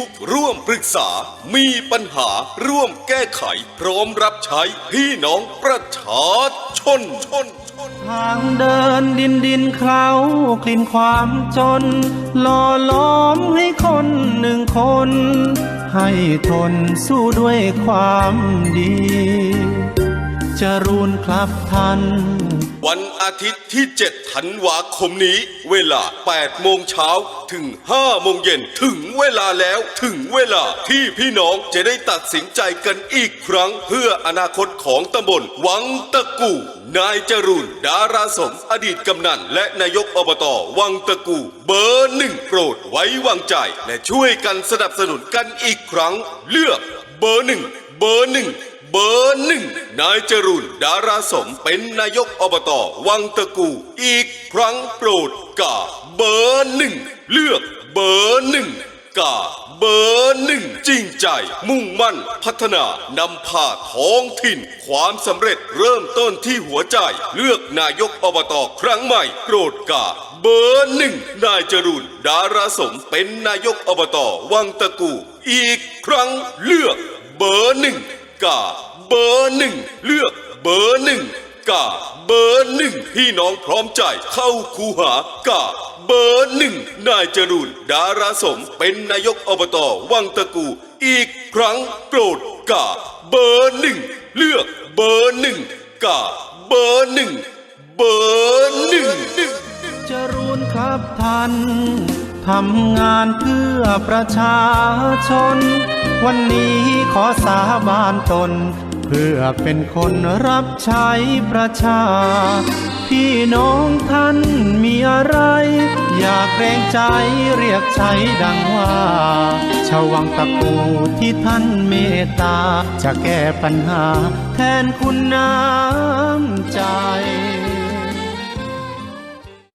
ุกร่วมปรึกษา มีปัญหาร่วมแก้ไข พร้อมรับใช้พี่น้องประชาชนชนชนทางเดินดินดินเคล้ากลิ่นความจน หล่อล้อมให้คนหนึ่งคน ให้ทนสู้ด้วยความดี จรูนครับท่านวันอาทิตย์ที่ 7 ธันวาคมนี้ เวลา 8 โมงเช้าถึง 5 โมงเย็นถึงเวลาแล้วถึงเวลาที่พี่น้องจะได้ตัดสินใจกันอีกครั้ง เพื่ออนาคตของตำบลวังตะกูนายจรูนดาราสมอดีตกำนัน และนายกอบตวังตะกูเบอร์หนึ่งโปรดไว้วางใจ และช่วยกันสนับสนุนกันอีกครั้ง เลือกเบอร์หนึ่งเบอร์หนึ่ง เบอร์หนึ่งนายจรูนดาราสมเป็นนายกอบตวังตะกู อีกครั้งโปรดกาเบอร์หนึ่งเลือกเบอร์หนึ่งกาเบอร์หนึ่งจริงใจ มุ่งมั่นพัฒนานำพาท้องถิ่น ความสำเร็จเริ่มต้นที่หัวใจ เลือกนายกอบตครั้งใหม่โปรดกาเบอร์หนึ่งนายจรูนดาราสมเป็นนายกอบตวังตะกู อีกครั้งเลือกเบอร์หนึ่ง กาเบอร์หนึ่งเลือกเบอร์หนึ่งกาเบอร์หนึ่งพี่น้องพร้อมใจเข้าคูหากาเบอร์หนึ่งนายจรูนดาราสมเป็นนายกอบตวังตะกู อีกครั้งโปรดกาเบอร์หนึ่งเลือกเบอร์หนึ่งกาเบอร์หนึ่งเบอร์หนึ่งจรูนครับท่าน ทำงานเพื่อประชาชน วันนี้ขอสาบานตน เพื่อเป็นคนรับใช้ประชา พี่น้องท่านมีอะไร อยากเกรงใจเรียกใช้ดังว่าชาววังตะปูที่ท่านเมตตา จะแก้ปัญหาแทนคุณน้ำใจ